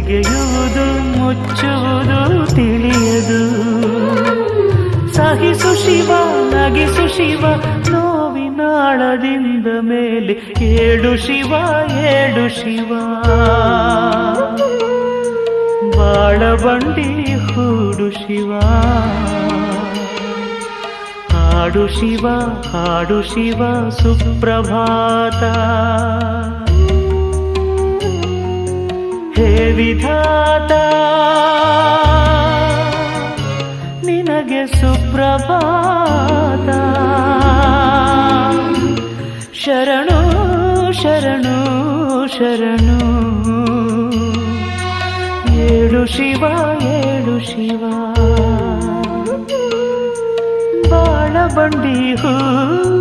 ತೆಗೆಯುವುದು ಮುಚ್ಚುವುದು, ತಿಳಿಯದು. ಸಹಿಸು ಶಿವ, ನಗಿಸು ಶಿವ ನೋವಿನಾಳದಿಂದ ಮೇಲೆ ಏಳು ಶಿವ ಏಡು ಶಿವ. ಬಾಳಬಂಡಿ ಹೂಡು ಶಿವ. ಹಾಡು ಶಿವ ಹಾಡು ಶಿವ, ಸುಪ್ರಭಾತ. ಹೇ ವಿಧಾತ ನಿನಗೆ ಸುಪ್ರಭಾತ. ಶರಣು ಶರಣು ಶರಣು. ಏಳು ಶಿವ ಏಳು ಶಿವ. ಬಾಳ ಬಂಡಿ ಶಿವ